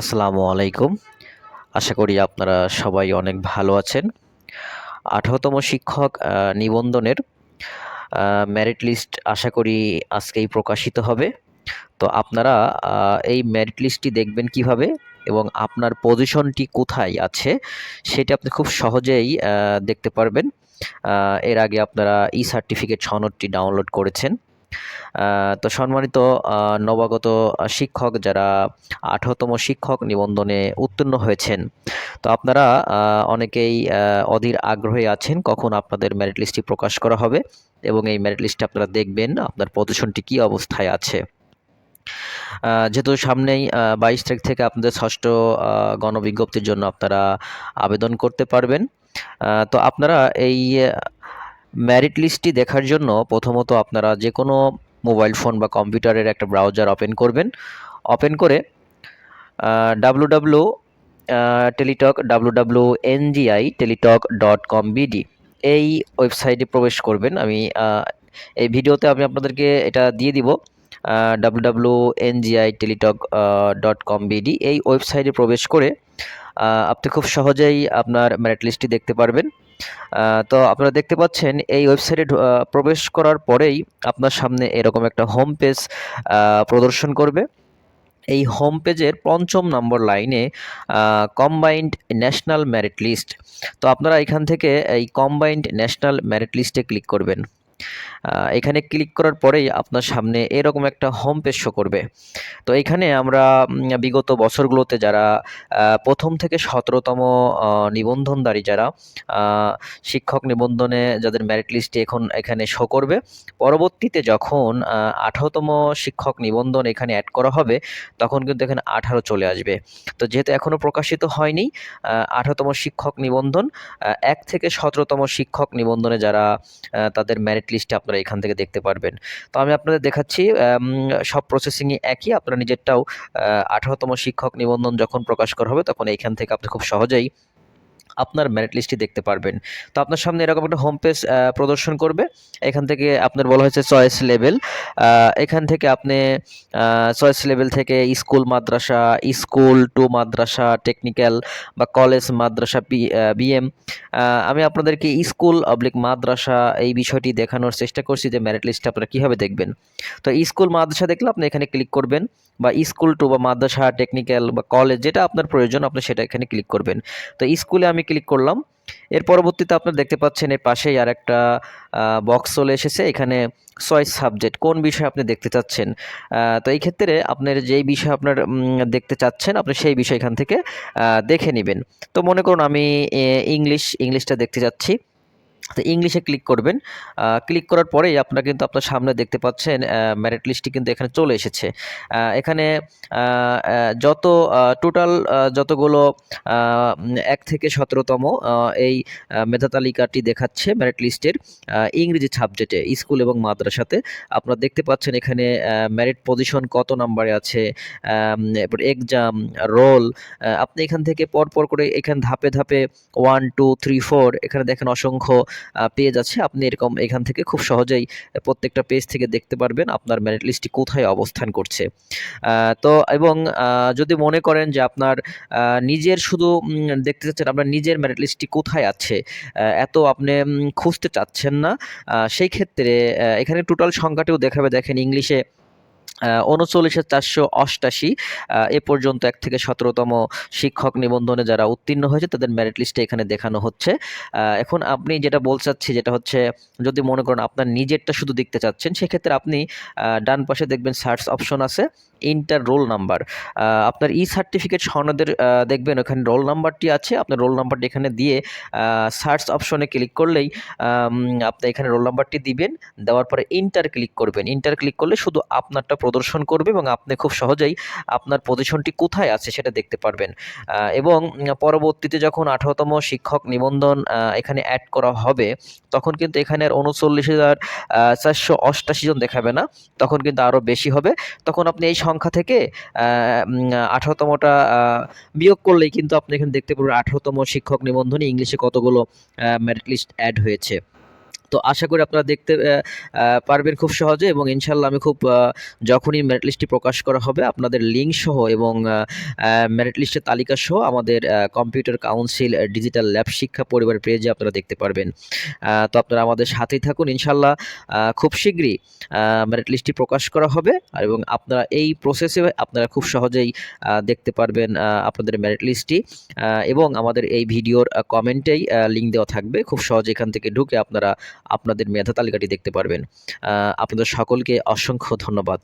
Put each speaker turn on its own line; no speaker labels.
আসসালামু আলাইকুম। আশা করি আপনারা সবাই অনেক ভালো আছেন। আঠারোতম শিক্ষক নিবন্ধনের মেরিট লিস্ট আশা করি আজকেই প্রকাশিত হবে। তো আপনারা এই মেরিট লিস্টটি দেখবেন কীভাবে এবং আপনার পজিশনটি কোথায় আছে সেটা আপনি খুব সহজেই দেখতে পারবেন। এর আগে আপনারা ই সার্টিফিকেট সনদটি ডাউনলোড করেছেন। তো সম্মানিত নবাগত শিক্ষক যারা আঠারোতম শিক্ষক নিবন্ধনে উত্তীর্ণ হয়েছেন, তো আপনারা অনেকেই অধীর আগ্রহে আছেন কখন আপনাদের মেরিট লিস্টটি প্রকাশ করা হবে এবং এই মেরিট লিস্টে আপনারা দেখবেন, আপনার পজিশনটি কী অবস্থায় আছে। যেহেতু সামনেই বাইশ তারিখ থেকে আপনাদের ষষ্ঠ গণবিজ্ঞপ্তির জন্য আপনারা আবেদন করতে পারবেন তো আপনারা এই মেরিট লিস্টটি দেখার জন্য প্রথমত আপনারা যে কোনো মোবাইল ফোন বা কম্পিউটারের একটা ব্রাউজার ওপেন করবেন। ওপেন করে W W Teletalk W W NGI Teletalk dot com BD এই ওয়েবসাইটে প্রবেশ করবেন। আমি এই ভিডিওতে আমি আপনাদেরকে এটা দিয়ে দিব W W NGI Teletalk dot com BD এই ওয়েবসাইটে প্রবেশ করে আপনি খুব সহজেই আপনার মেরিট লিস্টটি দেখতে পারবেন। তো আপনারা দেখতে পাচ্ছেন এই ওয়েবসাইটে প্রবেশ করার পরেই আপনার সামনে এরকম একটা হোম পেজ প্রদর্শন করবে। এই হোম পেজের পঞ্চম নম্বর লাইনে কম্বাইন্ড ন্যাশনাল মেরিট লিস্ট তো আপনারা এখান থেকে এই কম্বাইন্ড ন্যাশনাল ম্যারিট লিস্টে ক্লিক করবেন। এখানে ক্লিক করার পরেই আপনার সামনে এরকম একটা হোম পেজ শো করবে। তো এখানে আমরা বিগত বছরগুলোতে যারা প্রথম থেকে সতেরোতম নিবন্ধনধারী যারা শিক্ষক নিবন্ধনে যাদের মেরিট লিস্টে এখন এখানে শো করবে, পরবর্তীতে যখন আঠারোতম শিক্ষক নিবন্ধন এখানে অ্যাড করা হবে, তখন কিন্তু এখানে আঠারো চলে আসবে। তো যেহেতু এখনও প্রকাশিত হয়নি আঠারোতম শিক্ষক নিবন্ধন এক থেকে সতেরোতম শিক্ষক নিবন্ধনে যারা তাদের মেরিট লিস্টে আপনারা এখান থেকে দেখতে পারবেন। তো আমি আপনাদের দেখাচ্ছি সব প্রসেসিংই একই। আপনারা নিজেরটাও আঠারোতম শিক্ষক নিবন্ধন যখন প্রকাশ করা হবে, তখন এইখান থেকে আপনি খুব সহজেই আপনার মেরিট লিস্টটি দেখতে পারবেন। তো আপনার সামনে এরকম একটা হোম পেজ প্রদর্শন করবে। এখান থেকে আপনার বলা হয়েছে চয়েস লেভেল এখান থেকে আপনি চয়েস লেভেল থেকে স্কুল মাদ্রাসা স্কুল টু মাদ্রাসা টেকনিক্যাল বা কলেজ মাদ্রাসা বিএম আমি আপনাদেরকে স্কুল অবলিক মাদ্রাসা এই বিষয়টি দেখানোর চেষ্টা করছি যে মেরিট লিস্টটা আপনারা কীভাবে দেখবেন। তো স্কুল মাদ্রাসা দেখলে আপনি এখানে ক্লিক করবেন বা স্কুল টু বা মাদ্রাসা টেকনিক্যাল বা কলেজ যেটা আপনার প্রয়োজন, আপনি সেটা এখানে ক্লিক করবেন। তো স্কুলে আমি ক্লিক করলাম। এর পরবর্তীতে আপনার দেখতে পাচ্ছেন এর পাশেই আর একটা বক্স চলে এসেছে। এখানে চয়েস সাবজেক্ট কোন বিষয় আপনি দেখতে চাচ্ছেন? তো এই ক্ষেত্রে আপনার যেই বিষয় আপনার দেখতে চাচ্ছেন, আপনি সেই বিষয় এখান থেকে দেখে নেবেন। তো মনে করুন আমি ইংলিশ, ইংলিশটা দেখতে চাচ্ছি। তো ইংলিশে ক্লিক করবেন। ক্লিক করার পরেই আপনারা কিন্তু আপনার সামনে দেখতে পাচ্ছেন মেরিট লিস্টটি কিন্তু এখানে চলে এসেছে। এখানে যত টোটাল যতগুলো এক থেকে সতেরোতম এই মেধা তালিকাটি দেখাচ্ছে মেরিট লিস্টের ইংরেজি সাবজেক্টে স্কুল এবং মাদ্রাসাতে। আপনারা দেখতে পাচ্ছেন এখানে মেরিট পজিশন কত নাম্বারে আছে এরপর এক্সাম রোল আপনি এখান থেকে পর পর করে এখানে ধাপে ধাপে ওয়ান টু থ্রি ফোর এখানে দেখেন অসংখ্য পেজ আছে আপনি এরকম এখান থেকে খুব সহজেই প্রত্যেকটা পেজ থেকে দেখতে পারবেন আপনার মেরিট লিস্টটি কোথায় অবস্থান করছে। তো এবং যদি মনে করেন যে আপনার নিজের শুধু দেখতে চাচ্ছেন আপনার নিজের মেরিট লিস্টটি কোথায় আছে এত আপনি খুঁজতে চাচ্ছেন না। সেই ক্ষেত্রে এখানে টোটাল সংখ্যাটিও দেখাবে। দেখেন ইংলিশে উনচল্লিশের চারশো অষ্টাশি এ পর্যন্ত এক থেকে সতেরোতম শিক্ষক নিবন্ধনে যারা উত্তীর্ণ হয়েছে তাদের মেরিট লিস্টে এখানে দেখানো হচ্ছে। এখন আপনি যেটা বলতে চাচ্ছি যেটা হচ্ছে যদি মনে করেন আপনার নিজেরটা শুধু দেখতে চাচ্ছেন সেক্ষেত্রে আপনি ডান পাশে দেখবেন সার্চ অপশন আছে ইন্টার রোল নাম্বার আপনার ই সার্টিফিকেট আহ, দেখবেন ওখানে রোল নাম্বারটি আছে আপনার রোল নাম্বারটি এখানে দিয়ে সার্চ অপশনে ক্লিক করলেই আপনি এখানে রোল নাম্বারটি দিবেন দেওয়ার পরে ইন্টার ক্লিক করবেন। ইন্টার ক্লিক করলে শুধু আপনারটা প্রদর্শন করবে এবং আপনি খুব সহজেই আপনার পজিশনটি কোথায় আছে সেটা দেখতে পারবেন। এবং পরবর্তীতে যখন আঠারোতম শিক্ষক নিবন্ধন এখানে অ্যাড করা হবে, তখন কিন্তু এখানে আর উনচল্লিশ হাজার চারশো অষ্টাশি জন দেখাবে না, তখন কিন্তু আরও বেশি হবে। তখন আপনি এই সংখ্যা থেকে আঠারোতমটা বিয়োগ করলেই কিন্তু আপনি এখানে দেখতে পারবেন আঠারোতম শিক্ষক নিবন্ধনে ইংলিশে কতগুলো মেরিট লিস্ট অ্যাড হয়েছে। তো আশা করি আপনারা দেখতে পারবেন খুব সহজে এবং ইনশাল্লাহ আমি খুব যখনই মেরিট লিস্টটি প্রকাশ করা হবে, আপনাদের লিঙ্ক সহ এবং মেরিট লিস্টের তালিকা সহ আমাদের কম্পিউটার কাউন্সিল ডিজিটাল ল্যাব শিক্ষা পরিবার পেজে আপনারা দেখতে পারবেন। তো আপনারা আমাদের সাথেই থাকুন ইনশাল্লাহ খুব শীঘ্রই মেরিট লিস্টটি প্রকাশ করা হবে এবং আপনারা এই প্রসেসে আপনারা খুব সহজেই দেখতে পারবেন আপনাদের মেরিট লিস্টটি এবং আমাদের এই ভিডিওর কমেন্টেই লিঙ্ক দেওয়া থাকবে। খুব সহজে এখান থেকে ঢুকে আপনারা আপনাদের মেধা তালিকাটি দেখতে পারবেন। আপনাদের সকলকে অসংখ্য ধন্যবাদ।